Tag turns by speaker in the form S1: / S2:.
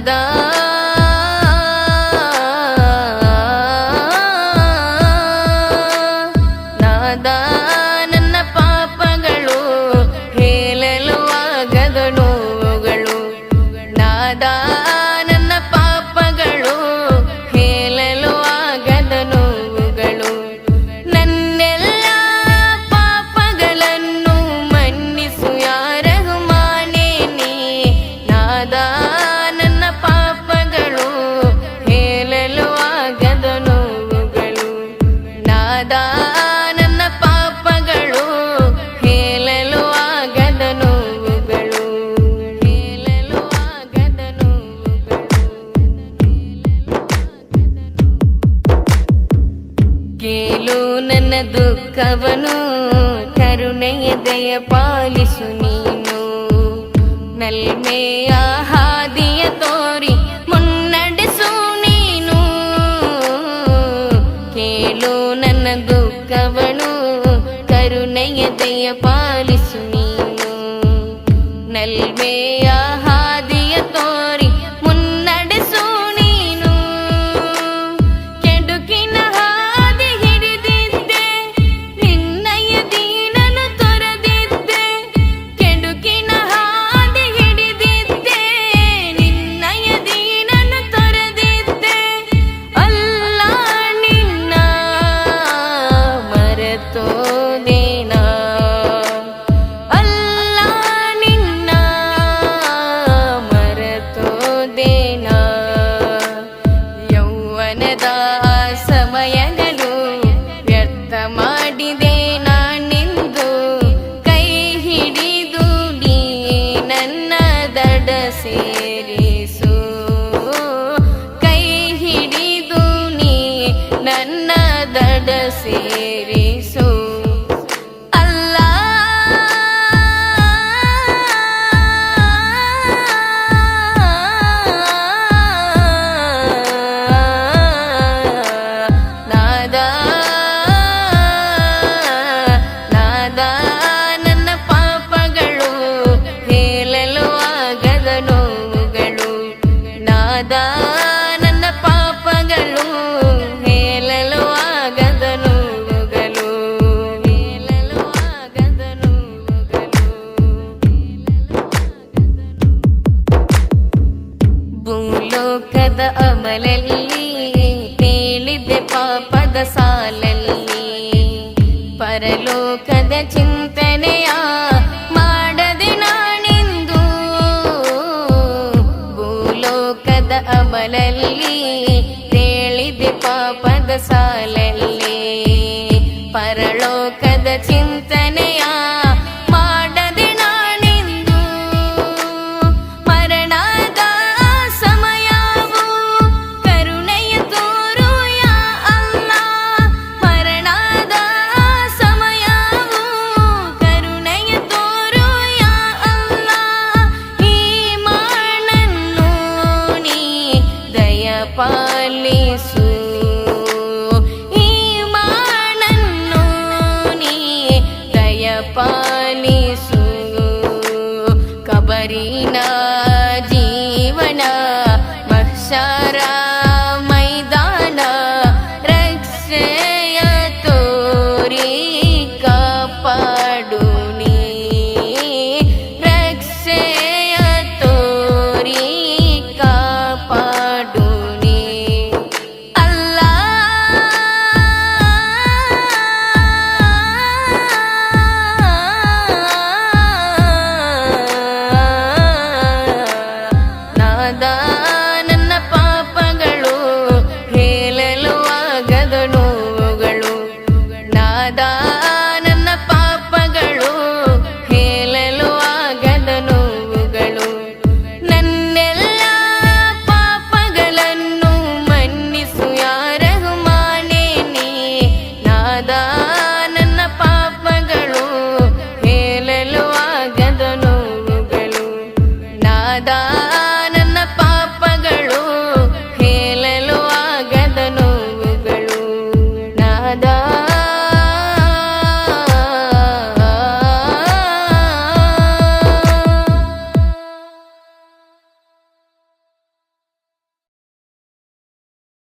S1: da ನೀನು ನನ್ನ ದುಃಖವನು. ಕರುಣೆಯ ದಯ ಪಾಲಿಸು ನೀನು. ನಲ್ಮೆಯ ಹಾದಿಯ ತೋರಿ ಮುನ್ನಡೆಸು ನೀನು. ಕೇಳು ನನ್ನ ದುಃಖವನು. ಕರುಣೆಯ ದಯ ಪಾಲಿಸು ನೀನು. ನಲ್ಮೆ तेरी 난 ಪರಲೋಕದ ಚಿಂತ 나.